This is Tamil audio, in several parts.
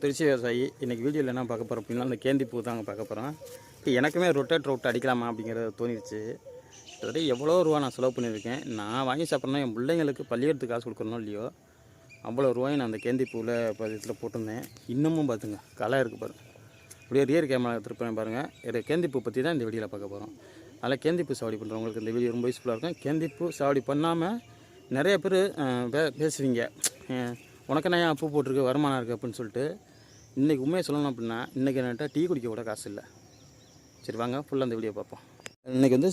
திருச்சி விவசாயி இன்றைக்கி வீடியோவில் என்ன பார்க்க போகிறோம் அப்படின்னா அந்த கேந்தி பூ தாங்க பார்க்க போகிறோம் இப்போ எனக்குமே ரொட்டேட் ரவுட் அடிக்கலாமா அப்படிங்கிறத தோணிடுச்சு கிட்டத்தட்ட எவ்வளோ ரூபா நான் செலவு பண்ணியிருக்கேன். நான் வாங்கி சாப்பிட்றேன்னா என் பிள்ளைங்களுக்கு பள்ளியெடுத்து காசு கொடுக்கணும் இல்லையோ அவ்வளோ ரூபாய் நான் அந்த கேந்தி பூவில் இதில் போட்டிருந்தேன். இன்னமும் பார்த்துங்க களை இருக்குது பாருங்கள் அப்படியே ரியர் கேமரா எடுத்துருப்பேன் பாருங்கள் இது கேந்தி பூ பற்றி தான் இந்த வீடியோவில் பார்க்க போகிறோம் அதில் கேந்தி பூ சாவடி பண்ணுறவங்களுக்கு இந்த வீடியோ ரொம்ப யூஸ்ஃபுல்லாக இருக்கும். கேந்தி பூ சாவடி பண்ணாமல் நிறைய பேர் பேசுவீங்க. உனக்கு என்ன ஏன் பூ போட்டிருக்கு வருமானம் இருக்குது அப்படின்னு சொல்லிட்டு இன்றைக்கி உண்மையை சொல்லணும் அப்படின்னா இன்றைக்கி என்கிட்ட டீ குடிக்க கூட காசு இல்லை. சரி வாங்க ஃபுல்லாக அந்த வீடியோ பார்ப்போம். இன்றைக்கி வந்து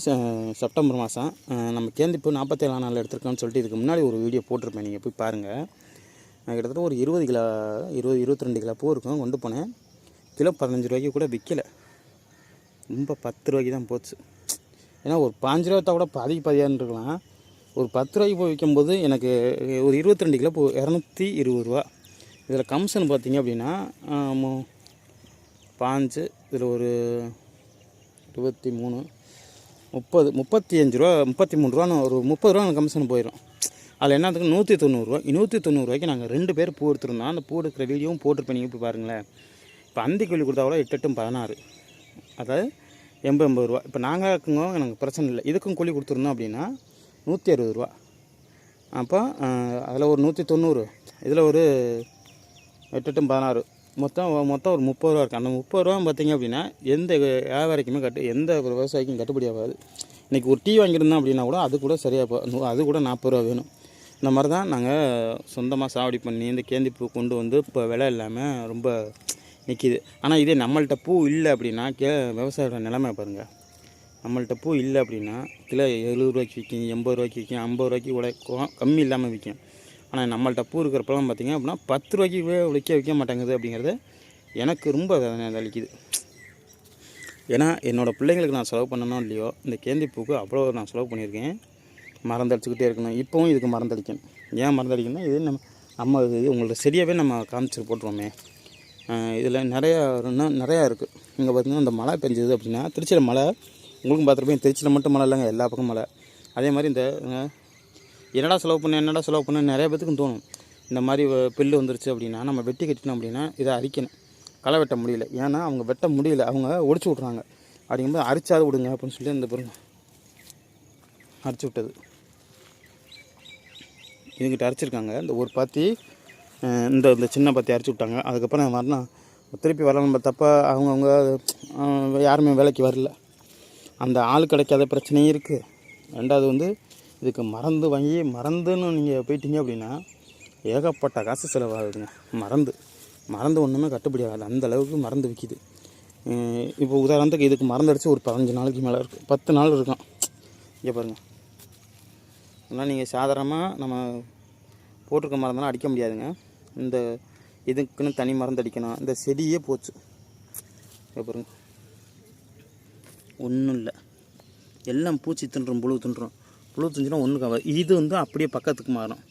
செப்டம்பர் மாதம் நம்ம கேந்திப்பு நாற்பத்தேழாம் நாள் எடுத்திருக்கோம்னு சொல்லிட்டு இதுக்கு முன்னாடி ஒரு வீடியோ போட்டிருப்பேன். நீங்கள் போய் பாருங்கள் நான் கிட்டத்தட்ட ஒரு இருபது கிலோ இருபது இருபத்தி ரெண்டு கிலோ பூ இருக்கும் கொண்டு போனேன். கிலோ பதினஞ்சு ரூபாய்க்கு கூட விற்கல ரொம்ப பத்து ரூபாய்க்கு தான் போச்சு. ஏன்னா ஒரு பாஞ்சு ரூபா கூட பாதிக்கு பாதியான்னு இருக்கலாம். ஒரு பத்து ரூபாய்க்கு போய் விற்கும்போது எனக்கு ஒரு இருபத்தி ரெண்டு கிலோ இரநூத்தி இருபது ரூபா. இதில் கமிஷன் பார்த்தீங்க அப்படின்னா பாஞ்சு இதில் ஒரு இருபத்தி மூணு முப்பது முப்பத்தி அஞ்சு ரூபா முப்பத்தி மூணு ரூபான்னு ஒரு முப்பது ரூபா கமிஷன் போயிடும். அதில் என்னத்துக்கு நூற்றி தொண்ணூறுரூவா நூற்றி தொண்ணூறுரூவாய்க்கு நாங்கள் ரெண்டு பேர் பூ எடுத்துருந்தோம். அந்த பூ எடுக்கிற வீடியோவும் போட்டிருப்பேன் நீங்கள் போய் பாருங்களேன். இப்போ அந்தி கூலி கொடுத்தா கூட எட்டு எட்டும் பதினாறு. அதாவது எண்பது எண்பது ரூபா. இப்போ நாங்கள் இருக்குங்க எனக்கு பிரச்சனை இல்லை. இதுக்கும் கூலி கொடுத்துருந்தோம் அப்படின்னா நூற்றி அறுபது ரூபா. அப்போ அதில் ஒரு நூற்றி தொண்ணூறு இதில் ஒரு எட்டு பதினாறு. மொத்தம் மொத்தம் ஒரு முப்பது ரூபா இருக்குது அந்த முப்பது ரூபா பார்த்தீங்க அப்படின்னா எந்த வியாபாரிக்குமே கட்டு எந்த ஒரு விவசாயிக்கும் கட்டுப்படி ஆகாது. இன்றைக்கி ஒரு டீ வாங்கியிருந்தோம் அப்படின்னா கூட அது கூட சரியாக போ நூ- அது கூட நாற்பது ரூபா வேணும். இந்த மாதிரி தான் நாங்கள் சொந்தமாக சாவடி பண்ணி இந்த கேந்தி பூ கொண்டு வந்து இப்போ விலை இல்லாமல் ரொம்ப நிற்கிது ஆனால் இதே நம்மள்கிட்ட பூ இல்லை அப்படின்னா கே விவசாயியோட நிலைமை பாருங்கள் நம்மள்கிட்ட பூ இல்லை அப்படின்னா கிலோ எழுபது ரூபாய்க்கு விற்கும் எண்பது ரூபாய்க்கு விற்கும் ஐம்பது ரூபாய்க்கு உடை கம்மி இல்லாமல் விற்கும். ஆனால் நம்மள்கிட்ட பூ இருக்கிறப்பெல்லாம் பார்த்தீங்க அப்படின்னா பத்து ரூபாய்க்கு வே- விற்க விற்க மாட்டேங்குது அப்படிங்கிறது எனக்கு ரொம்ப அளிக்குது. ஏன்னா என்னோடய பிள்ளைங்களுக்கு நான் செலவு பண்ணணும் இல்லையோ இந்த கேந்தி பூக்கு அவ்வளோ நான் செலவு பண்ணியிருக்கேன். மறந்தடிச்சுக்கிட்டே இருக்கணும். இப்போவும் இதுக்கு மறந்தடிக்கணும் ஏன் மறந்தடிக்கணும்னா இது நம்ம நம்ம இது உங்களோட செடியாகவே நம்ம காமிச்சு போட்டுருவோமே. இதில் நிறையா நிறையா இருக்குது இங்கே பார்த்தீங்கன்னா இந்த மழை பெஞ்சது அப்படின்னா திருச்சியில் மழை உங்களுக்கும் பார்த்துருப்பேன். திருச்சியில் மட்டும் மழை இல்லைங்க எல்லா பக்கம் மழை. அதே மாதிரி இந்த என்னடா செலவு பண்ண என்னடா செலவு பண்ண நிறைய பேத்துக்கும் தோணும். இந்த மாதிரி வ- பில்லு வந்துருச்சு அப்படின்னா நம்ம வெட்டி கட்டினோம் அப்படின்னா இதை அரிக்கணும். களை வெட்ட முடியல. ஏன்னா அவங்க வெட்ட முடியல. அவங்க ஒடிச்சு விட்றாங்க அப்படிங்கும்போது அரிச்சாது விடுங்க அப்படின்னு சொல்லி இந்த பாருங்க அரிச்சு விட்டது. இதுங்கிட்ட அரைச்சிருக்காங்க. இந்த ஒரு பாத்தி இந்த இந்த சின்ன பாத்தி அரைச்சி விட்டாங்க. அதுக்கப்புறம் வரணும் திருப்பி வரணும் தப்பாக அவங்கவுங்க யாருமே வேலைக்கு வரல. அந்த ஆள் கிடைக்காத பிரச்சனையும் இருக்குது ரெண்டாவது வந்து இதுக்கு மறந்து வாங்கி மறந்துன்னு நீங்கள் போயிட்டீங்க அப்படின்னா ஏகப்பட்ட காசு செலவாகுதுங்க. மறந்து மறந்து ஒன்றுமே கட்டுப்படி ஆகாது. அந்த அளவுக்கு மறந்து விற்கிது இப்போ உதாரணத்துக்கு இதுக்கு மறந்தடிச்சு ஒரு பதினஞ்சு நாளைக்கு மேலே இருக்குது பத்து நாள் இருக்கும் இங்கே பாருங்கள் ஆனால் நீங்கள் சாதாரணமாக நம்ம போட்டிருக்க மருந்தெல்லாம் அடிக்க முடியாதுங்க. இந்த இதுக்குன்னு தனி மருந்து அடிக்கணும். இந்த செடியே போச்சு. இங்கே ஒன்றும் இல்லை. எல்லாம் பூச்சி தின்றும் புழு தின்றும். புழு திஞ்சுனா ஒன்றும் கவர் இது வந்து அப்படியே பக்கத்துக்கு மாறும்.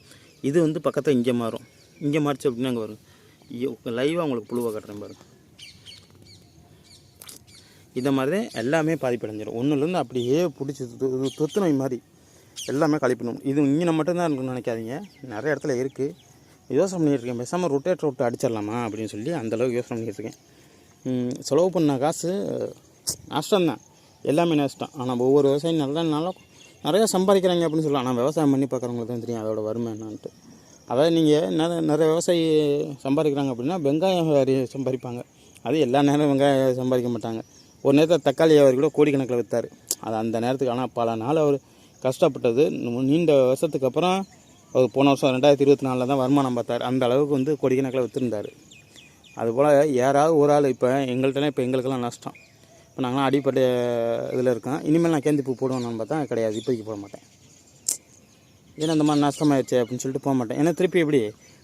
இது வந்து பக்கத்தில் இங்கே மாறும். இங்கே மாறிச்சு அப்படின்னா அங்கே வரும் லைவாக உங்களுக்கு புழுவை கட்டுறேன் பாருங்கள் இந்த மாதிரி தான் எல்லாமே பாதிப்படைஞ்சிடும் ஒன்றுலேருந்து அப்படியே பிடிச்சி தொ- தொத்து நோய் மாதிரி எல்லாமே கழிப்பிடும் இது இங்கே மட்டும்தான் இருக்குன்னு நினைக்காதீங்க. நிறைய இடத்துல இருக்குது யோசனை பண்ணிகிட்ருக்கேன் பேசாமல் ரொட்டேட் ரொட்டு அடிச்சிடலாமா அப்படின்னு சொல்லி அந்தளவுக்கு யோசனை பண்ணிகிட்ருக்கேன் செலவு பண்ண காசு நஷ்டம்தான். எல்லாமே நஷ்டம் ஆனால் ஒவ்வொரு விவசாயம் நல்ல நல்லா நிறையா சம்பாதிக்கிறாங்க அப்படின்னு சொல்லலாம். ஆனால் விவசாயம் பண்ணி பார்க்குறவங்களுக்கு தான் தெரியும் அதோட வறுமை என்னான்ட்டு. அதாவது நீங்கள் நிறைய நிறைய விவசாயி சம்பாதிக்கிறாங்க அப்படின்னா வெங்காயம் வியாபாரி சம்பாதிப்பாங்க. அது எல்லா நேரம் வெங்காயம் சம்பாதிக்க மாட்டாங்க. ஒரு நேரத்தில் தக்காளி அவர் கூட கோடிக்கணக்கில் விற்றார் அது அந்த நேரத்துக்கு ஆனால் பல நாள் அவர் கஷ்டப்பட்டது. நீண்ட வருஷத்துக்கு அப்புறம் அவர் போன வருஷம் ரெண்டாயிரத்தி இருபத்தி நாலில் தான் வருமானம் பார்த்தார். அந்த அளவுக்கு வந்து கோடிக்கணக்கில் விற்றுருந்தார் அதுபோல் யாராவது ஒரு ஆள் இப்போ எங்கள்கிட்டலாம் இப்போ எங்களுக்கெல்லாம் நஷ்டம். இப்போ நாங்களாம் அடிப்பட்ட இதில் இருக்கோம். இனிமேல் நான் கேந்தி பூ போடுவேன்னு பார்த்தா கிடையாது. இப்போதைக்கு போட மாட்டேன். ஏன்னா இந்த மாதிரி நஷ்டமாயிடுச்சு அப்படின்னு சொல்லிட்டு போக மாட்டேன். ஏன்னா திருப்பி எப்படி?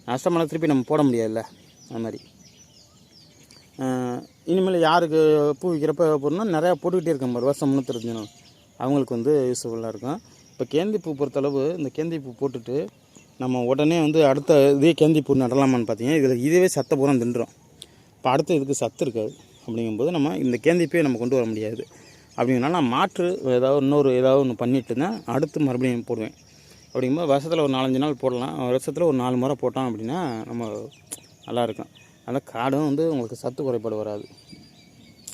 நஷ்டமான திருப்பி நம்ம போட முடியாதுல்ல. அது மாதிரி. இனிமேல் யாருக்கு பூ விற்கிறப்ப போடணும்னா நிறையா போட்டுக்கிட்டே இருக்கேன் ஒரு வருஷம் முந்நூற்றி நாள் அவங்களுக்கு வந்து யூஸ்ஃபுல்லாக இருக்கும். இப்போ கேந்தி பூ பொறுத்தளவு இந்த கேந்தி பூ போட்டுட்டு நம்ம உடனே வந்து அடுத்த இதே கேந்தி பூ நடலாமான்னு பார்த்தீங்கன்னா இதில் இதுவே சத்த பூரா தின்றுடும் இப்போ அடுத்து இதுக்கு சத்து இருக்காது. அப்படிங்கும்போது நம்ம இந்த கேந்திப்பே நம்ம கொண்டு வர முடியாது. அப்படிங்கிறனால நான் மாற்று ஏதாவது இன்னொரு ஏதாவது ஒன்று பண்ணிட்டு தான் அடுத்து மறுபடியும் போடுவேன். அப்படிங்கும்போது வருஷத்தில் ஒரு நாலஞ்சு நாள் போடலாம். வருஷத்தில் ஒரு நாலு முறை போட்டோம் அப்படின்னா நம்ம நல்லாயிருக்கும் அதனால் காடும் வந்து உங்களுக்கு சத்து குறைபாடு வராது.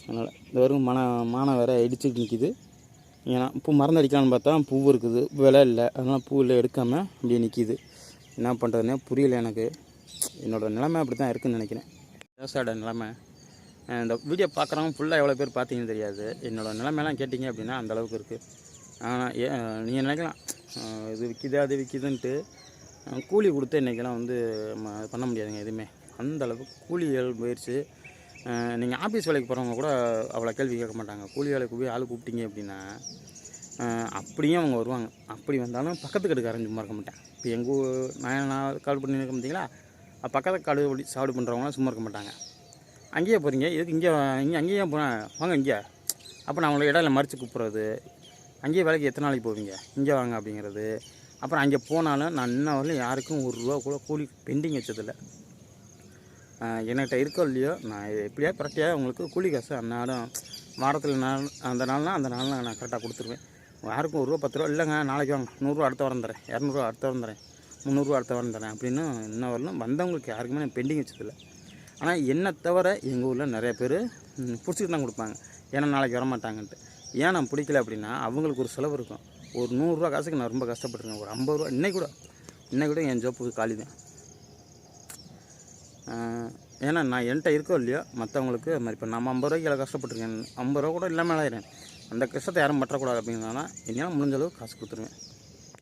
அதனால் இந்த வரும் மன மானம் வேறு இடிச்சுட்டு நிற்கிது ஏன்னா பூ மருந்து அடிக்கலாம்னு பார்த்தா பூ இருக்குது. விலை இல்லை. அதனால் பூ இல்லை எடுக்காமல் அப்படியே நிற்கிது என்ன பண்ணுறதுனே புரியல எனக்கு. என்னோடய நிலைமை அப்படி தான் இருக்குதுன்னு நினைக்கிறேன். விவசாயோட நிலைமை. இந்த வீடியோ பார்க்குறவங்க ஃபுல்லாக எவ்வளோ பேர் பார்த்தீங்கன்னு தெரியாது. என்னோடய நிலைமையெல்லாம் கேட்டிங்க அப்படின்னா அந்த அளவுக்கு இருக்குது ஆனால் ஏ நீங்கள் நினைக்கலாம். இது விற்கிது அது விற்கிதுன்ட்டு கூலி கொடுத்து இன்றைக்கெல்லாம் வந்து ம- பண்ண முடியாதுங்க எதுவுமே. அந்த அளவுக்கு கூலிகள் போயிடுச்சு நீங்கள் ஆஃபீஸ் வேலைக்கு போகிறவங்க கூட அவ்வளோ கேள்வி கேட்க மாட்டாங்க. கூலி வேலைக்கு போய் ஆள் கூப்பிட்டீங்க அப்படின்னா அப்படியே அவங்க வருவாங்க. அப்படி வந்தாலும் பக்கத்து கடுக்காரன் சும்மா இருக்க மாட்டேன். இப்போ எங்கள் ஊர் நான் நான் கால் பண்ணி இருக்க பார்த்தீங்களா பக்கத்து காடு சாப்பிடு பண்ணுறவங்களாம் சும்மா இருக்க மாட்டாங்க. அங்கேயே போகிறீங்க இதுக்கு இங்கே இங்கே அங்கேயே போனேன் வாங்க இங்கே. அப்போ நான் அவங்கள இடையில மறித்து கூப்பிட்றது. அங்கேயே வேலைக்கு எத்தனை நாளைக்கு போவீங்க? இங்கே வாங்க அப்படிங்கிறது. அப்புறம் அங்கே போனாலும் நான் இன்ன வரலையும் யாருக்கும் ஒரு ரூபா கூட கூலி பெண்டிங் வச்சதில்லை. என்கிட்ட இருக்கோ இல்லையோ நான் எப்படியா கரெக்டாக உங்களுக்கு கூலி காசு அன்னாடம் வாரத்தில் நாள் அந்த நாள்னால் அந்த நாள் நான் கரெக்டாக கொடுத்துருவேன். யாருக்கும் ஒரு ரூபா பத்து ரூபா இல்லைங்க நாளைக்கு வாங்க. நூறுரூவா அடுத்த வாரம் தரேன். இரநூறுவா அடுத்த வாரம் தரேன். முந்நூறுரூவா அடுத்த வாரம் தரேன். அப்படின்னு இன்ன வரலும் வந்தவங்களுக்கு யாருக்குமே நான் பெண்டிங் வச்சதில்லை. ஆனால் என்னை தவிர எங்கள் ஊரில் நிறைய பேர் பிடிச்சிட்டு தான் கொடுப்பாங்க. ஏன்னா நாளைக்கு வரமாட்டாங்கன்ட்டு. ஏன் நான் பிடிக்கல அப்படின்னா அவங்களுக்கு ஒரு செலவு இருக்கும். ஒரு நூறுரூவா காசுக்கு நான் ரொம்ப கஷ்டப்பட்டுருக்கேன். ஒரு ஐம்பது ரூபா இன்னைக்கு கூட. இன்னைக்கு கூட என் ஜோப்புக்கு காலி தான் ஏன்னா நான் என்கிட்ட இருக்கோ இல்லையோ மற்றவங்களுக்கு அது மாதிரி. இப்போ நம்ம ஐம்பது ரூபாய்க்கு எல்லாம் கஷ்டப்பட்டுருக்கேன். ஐம்பது ரூபா கூட இல்லாமல் ஆயிடுறேன். அந்த கஷ்டத்தை யாரும் பற்றக்கூடாது அப்படின்னா என்னால் முடிஞ்ச அளவுக்கு காசு கொடுத்துருவேன்.